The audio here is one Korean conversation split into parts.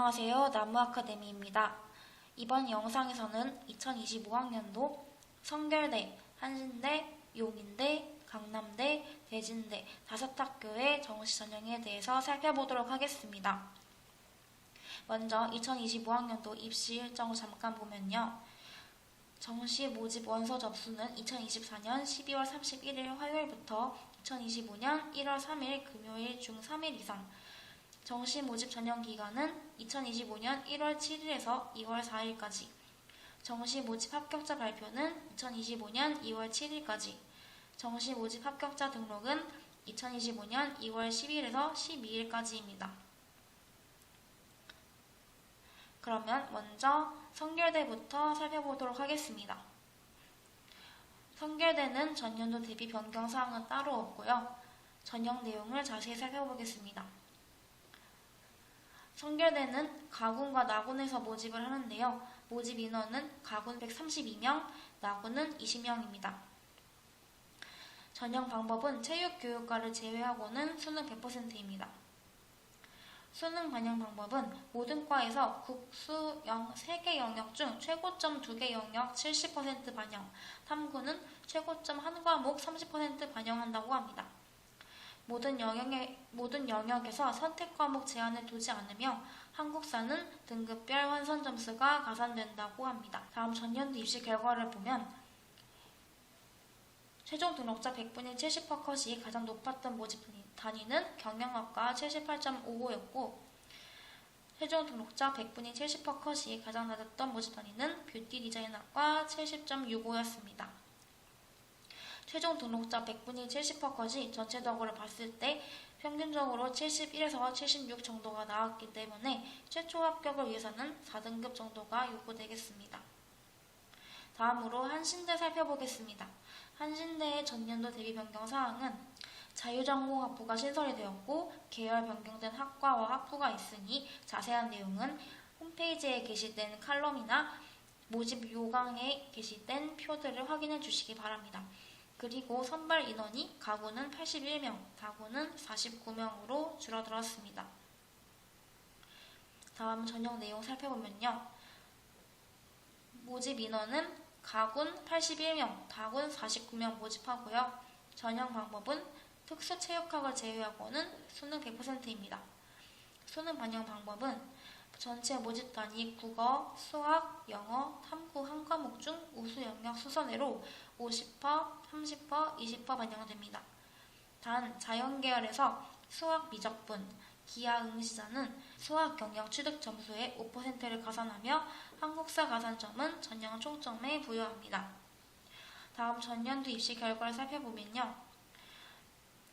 안녕하세요. 나무아카데미입니다. 이번 영상에서는 2025학년도 성결대, 한신대, 용인대, 강남대, 대진대 다섯 학교의 정시 전형에 대해서 살펴보도록 하겠습니다. 먼저 2025학년도 입시 일정을 잠깐 보면요. 정시 모집 원서 접수는 2024년 12월 31일 화요일부터 2025년 1월 3일 금요일 중 3일 이상 정시 모집 전형 기간은 2025년 1월 7일에서 2월 4일까지 정시 모집 합격자 발표는 2025년 2월 7일까지 정시 모집 합격자 등록은 2025년 2월 10일에서 12일까지입니다. 그러면 먼저 성결대부터 살펴보도록 하겠습니다. 성결대는 전년도 대비 변경 사항은 따로 없고요. 전형 내용을 자세히 살펴보겠습니다. 성결대는 가군과 나군에서 모집을 하는데요. 모집 인원은 가군 132명, 나군은 20명입니다. 전형 방법은 체육교육과를 제외하고는 수능 100%입니다. 수능 반영 방법은 모든 과에서 국수 영 3개 영역 중 최고점 2개 영역 70% 반영, 탐구는 최고점 한 과목 30% 반영한다고 합니다. 모든 영역에, 모든 영역에서 선택 과목 제한을 두지 않으며 한국사는 등급별 환선 점수가 가산된다고 합니다. 다음 전년도 입시 결과를 보면 최종 등록자 100분의 70% 컷이 가장 높았던 모집 단위는 경영학과 78.55였고 최종 등록자 100분의 70% 컷이 가장 낮았던 모집 단위는 뷰티 디자인학과 70.65였습니다. 최종 등록자 100분의 70% 컷이 전체적으로 봤을 때 평균적으로 71에서 76 정도가 나왔기 때문에 최초 합격을 위해서는 4등급 정도가 요구되겠습니다. 다음으로 한신대 살펴보겠습니다. 한신대의 전년도 대비 변경 사항은 자유전공 학부가 신설이 되었고 계열 변경된 학과와 학부가 있으니 자세한 내용은 홈페이지에 게시된 칼럼이나 모집 요강에 게시된 표들을 확인해 주시기 바랍니다. 그리고 선발 인원이 가구는 81명, 다구는 49명으로 줄어들었습니다. 다음 전형 내용 살펴보면요. 모집 인원은 가군 81명, 다군 49명 모집하고요. 전형 방법은 특수체육학을 제외하고는 수능 100%입니다. 수능 반영 방법은 전체 모집 단위 국어, 수학, 영어, 탐구 한 과목 중 우수 영역 수선회로 50%, 30%, 20% 반영됩니다. 단 자연 계열에서 수학 미적분, 기하 응시자는 수학 경력 취득 점수의 5%를 가산하며 한국사 가산점은 전형 총점에 부여합니다. 다음 전년도 입시 결과를 살펴보면요.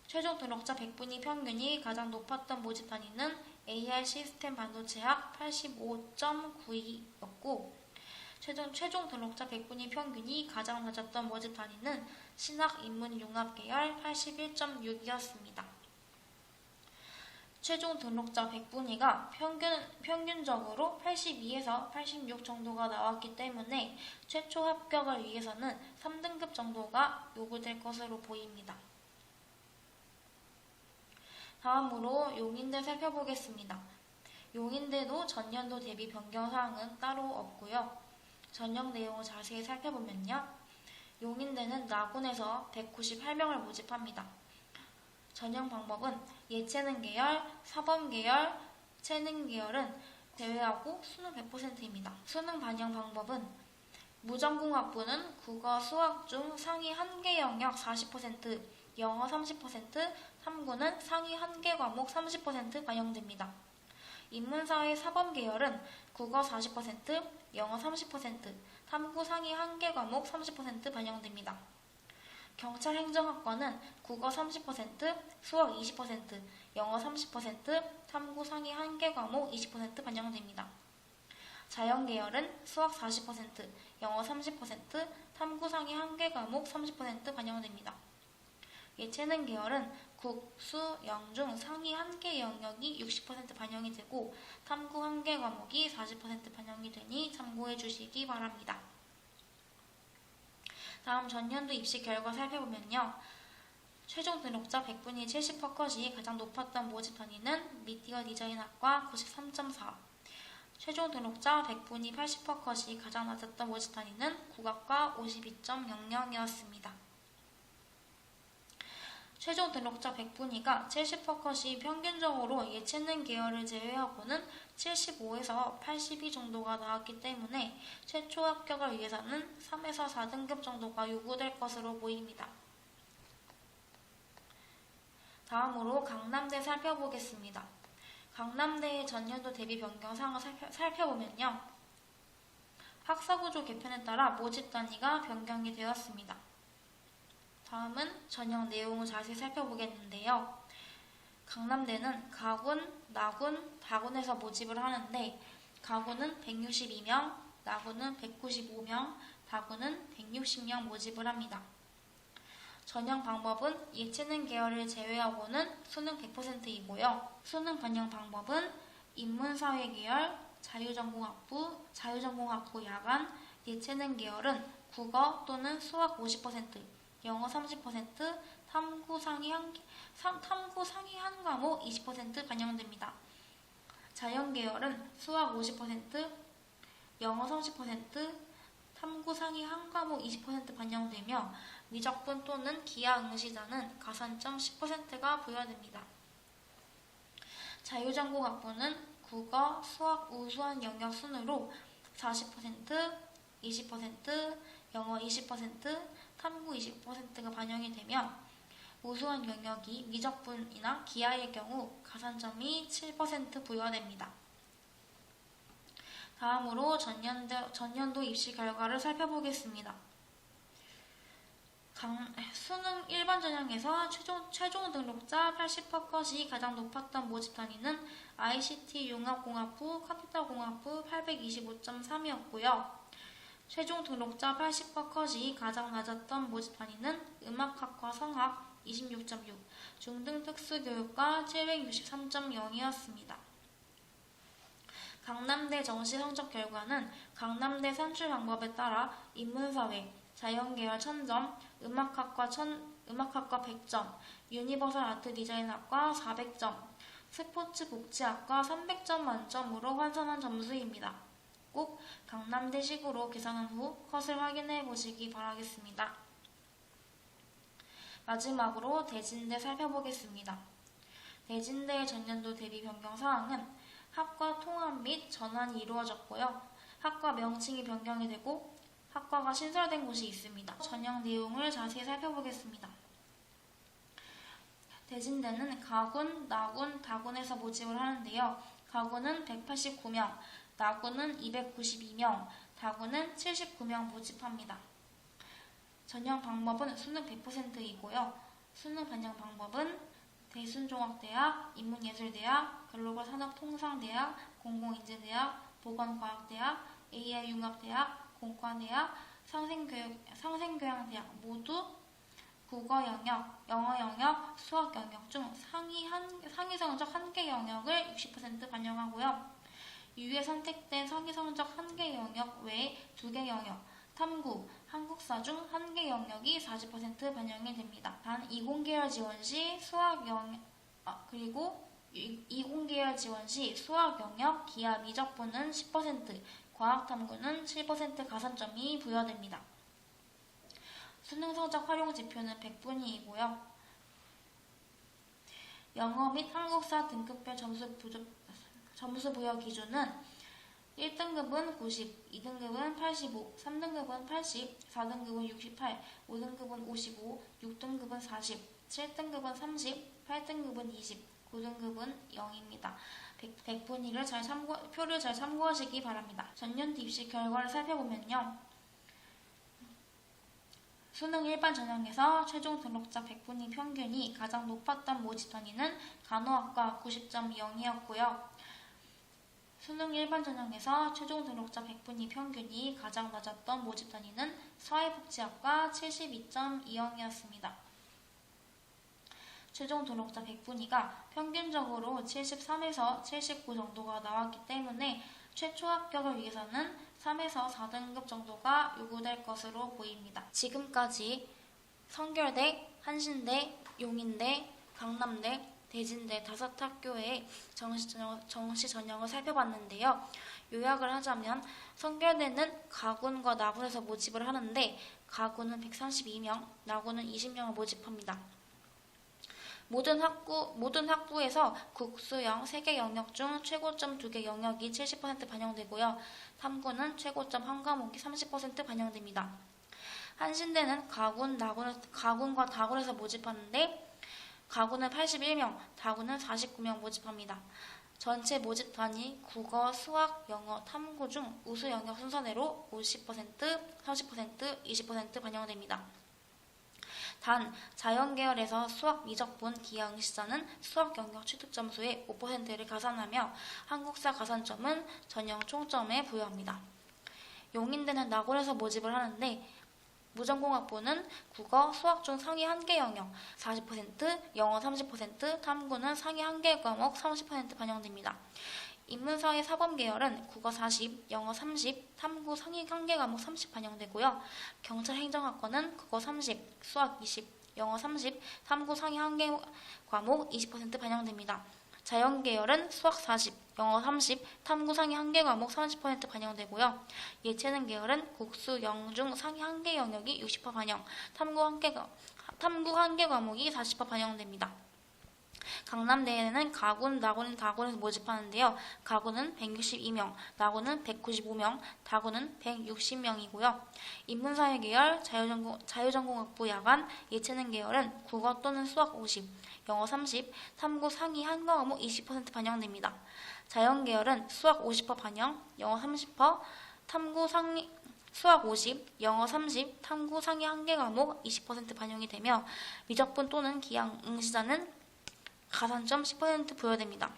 최종 등록자 100분위 평균이 가장 높았던 모집 단위는 AR 시스템 반도체학 85.92였고 최종, 최종 등록자 100분위 평균이 가장 낮았던 모집 단위는 신학 인문 융합 계열 81.6이었습니다. 최종 등록자 100분위가 평균, 평균적으로 82에서 86 정도가 나왔기 때문에 최초 합격을 위해서는 3등급 정도가 요구될 것으로 보입니다. 다음으로 용인대 살펴보겠습니다. 용인대도 전년도 대비 변경 사항은 따로 없고요. 전형 내용을 자세히 살펴보면요. 용인대는 나군에서 198명을 모집합니다. 전형 방법은 예체능 계열, 사범 계열, 체능 계열은 제외하고 수능 100%입니다. 수능 반영 방법은 무전공학부는 국어, 수학 중 상위 1개 영역 40%, 영어 30%, 탐구는 상위 한개 과목 30% 반영됩니다. 인문사회 사범 계열은 국어 40%, 영어 30%, 탐구 상위 한개 과목 30% 반영됩니다. 경찰 행정학과는 국어 30%, 수학 20%, 영어 30%, 탐구 상위 한개 과목 20% 반영됩니다. 자연 계열은 수학 40%, 영어 30%, 탐구 상위 한개 과목 30% 반영됩니다. 예체능 계열은 국, 수, 영 중 상위 한 개 영역이 60% 반영이 되고 탐구 한 개 과목이 40% 반영이 되니 참고해 주시기 바랍니다. 다음 전년도 입시 결과 살펴보면요. 최종 등록자 100분위 70%컷이 가장 높았던 모집 단위는 미디어 디자인학과 93.4, 최종 등록자 100분위 80% 컷이 가장 낮았던 모집 단위는 국악과 52.00이었습니다. 최종 등록자 100분위가 70% 컷이 평균적으로 예체능 계열을 제외하고는 75에서 82 정도가 나왔기 때문에 최초 합격을 위해서는 3에서 4등급 정도가 요구될 것으로 보입니다. 다음으로 강남대 살펴보겠습니다. 강남대의 전년도 대비 변경 사항을 살펴, 살펴보면요. 학사구조 개편에 따라 모집 단위가 변경이 되었습니다. 다음은 전형 내용을 자세히 살펴보겠는데요. 강남대는 가군, 나군, 다군에서 모집을 하는데 가군은 162명, 나군은 195명, 다군은 160명 모집을 합니다. 전형 방법은 예체능 계열을 제외하고는 수능 100%이고요. 수능 반영 방법은 인문사회 계열, 자유전공학부, 자유전공학부 야간, 예체능 계열은 국어 또는 수학 50%, 영어 30%, 탐구 상위 한, 탐구 상위 한 과목 20% 반영됩니다. 자연 계열은 수학 50%, 영어 30%, 탐구 상위 한 과목 20% 반영되며 미적분 또는 기하 응시자는 가산점 10%가 부여됩니다. 자유전공 학부는 국어, 수학 우수한 영역 순으로 40%, 20%, 영어 20%, 탐구 20%가 반영이 되며 우수한 영역이 미적분이나 기하일 경우 가산점이 7% 부여됩니다. 다음으로 전년도, 전년도 입시 결과를 살펴보겠습니다. 강, 수능 일반 전형에서 최종, 최종 등록자 80% 컷이 가장 높았던 모집 단위는 ICT 융합공학부 컴퓨터공학부 825.3이었고요. 최종 등록자 80% 컷이 가장 낮았던 모집 단위는 음악학과 성악 26.6, 중등 특수교육과 763.0이었습니다. 강남대 정시 성적 결과는 강남대 산출 방법에 따라 인문사회, 자연계열 1000점, 음악학과, 천, 음악학과 100점, 유니버설 아트 디자인학과 400점, 스포츠 복지학과 300점 만점으로 환산한 점수입니다. 꼭 강남대식으로 계산한 후 컷을 확인해 보시기 바라겠습니다. 마지막으로 대진대 살펴보겠습니다. 대진대의 전년도 대비 변경 사항은 학과 통합 및 전환이 이루어졌고요. 학과 명칭이 변경이 되고 학과가 신설된 곳이 있습니다. 전형 내용을 자세히 살펴보겠습니다. 대진대는 가군, 나군, 다군에서 모집을 하는데요. 가군은 189명, 나군은 292명, 다군은 79명 모집합니다. 전형 방법은 수능 100%이고요. 수능 반영 방법은 대순종합대학, 인문예술대학, 글로벌 산업통상대학, 공공인재대학, 보건과학대학, AI융합대학, 공과대학, 상생교육, 상생교양대학 모두 국어 영역, 영어 영역, 수학 영역 중 상위 한, 상위 성적 한 개 영역을 60% 반영하고요. 이후에 선택된 상위 성적 한 개 영역 외에 두 개 영역, 탐구, 한국사 중 한 개 영역이 40% 반영이 됩니다. 단 이공계열 지원 시 수학 영역, 아, 그리고 이공계열 지원 시 수학 영역, 기하 미적분은 10%, 과학 탐구는 7% 가산점이 부여됩니다. 수능 성적 활용 지표는 100분위이고요. 영어 및 한국사 등급별 점수, 부조, 점수 부여 기준은 1등급은 90, 2등급은 85, 3등급은 80, 4등급은 68, 5등급은 55, 6등급은 40, 7등급은 30, 8등급은 20, 9등급은 0입니다. 100, 분위를 잘 참고, 표를 잘 참고하시기 바랍니다. 전년도 입시 결과를 살펴보면요. 수능 일반 전형에서 최종 등록자 100분위 평균이 가장 높았던 모집 단위는 간호학과 90.0이었고요. 수능 일반 전형에서 최종 등록자 100분위 평균이 가장 낮았던 모집 단위는 사회복지학과 72.20이었습니다. 최종 등록자 100분위가 평균적으로 73에서 79 정도가 나왔기 때문에 최초 합격을 위해서는 3에서 4등급 정도가 요구될 것으로 보입니다. 지금까지 성결대, 한신대, 용인대, 강남대, 대진대 다섯 학교의 정시 전형, 정시 전형을 살펴봤는데요. 요약을 하자면 성결대는 가군과 나군에서 모집을 하는데 가군은 132명, 나군은 20명을 모집합니다. 모든 학부, 모든 학부에서 국수형 3개 영역 중 최고점 2개 영역이 70% 반영되고요. 탐구는 최고점 한 과목이 30% 반영됩니다. 한신대는 가군, 나군, 가군과 다군에서 모집하는데 가군은 81명, 다군은 49명 모집합니다. 전체 모집 단위 국어, 수학, 영어, 탐구 중 우수 영역 순서대로 50%, 30%, 20% 반영됩니다. 단 자연 계열에서 수학 미적분 기하 응시자는 수학 영역 취득 점수의 5%를 가산하며 한국사 가산점은 전형 총점에 부여합니다. 용인대는 낙원에서 모집을 하는데 무전공학부는 국어, 수학 중 상위 한 개 영역 40%, 영어 30%, 탐구는 상위 한 개 과목 30% 반영됩니다. 인문사회 사범 계열은 국어 40, 영어 30, 탐구 상위 한개 과목 30 반영되고요. 경찰 행정학과는 국어 30, 수학 20, 영어 30, 탐구 상위 한개 과목 20% 반영됩니다. 자연 계열은 수학 40, 영어 30, 탐구 상위 한 개 과목 30% 반영되고요. 예체능 계열은 국수, 영중 상위 한 개 영역이 60% 반영, 탐구 한개 탐구 한 개 과목이 40% 반영됩니다. 강남대에는 가군, 나군, 다군에서 모집하는데요. 가군은 162명, 나군은 195명, 다군은 160명이고요. 인문사회 계열, 자유전공, 자유전공학부 야간, 예체능 계열은 국어 또는 수학 50, 영어 30, 탐구 상위 한 과목 20% 반영됩니다. 자연 계열은 수학 50% 반영, 영어 30%, 탐구 상위 수학 50, 영어 30, 탐구 상위 한 개 과목 20% 반영이 되며 미적분 또는 기양 응시자는 가산점 10% 부여됩니다.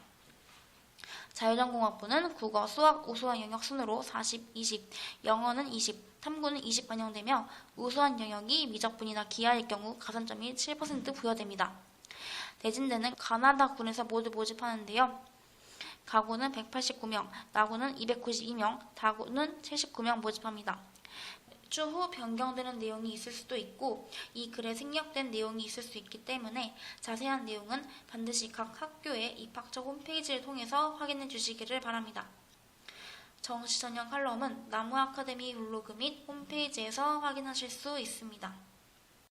자유전공학부는 국어, 수학, 우수한 영역 순으로 40, 20, 영어는 20, 탐구는 20 반영되며 우수한 영역이 미적분이나 기하일 경우 가산점이 7% 부여됩니다. 대진대는 가나다 군에서 모두 모집하는데요. 가구는 189명, 나구는 292명, 다구는 79명 모집합니다. 추후 변경되는 내용이 있을 수도 있고 이 글에 생략된 내용이 있을 수 있기 때문에 자세한 내용은 반드시 각 학교의 입학처 홈페이지를 통해서 확인해 주시기를 바랍니다. 정시 전형 칼럼은 나무 아카데미 블로그 및 홈페이지에서 확인하실 수 있습니다.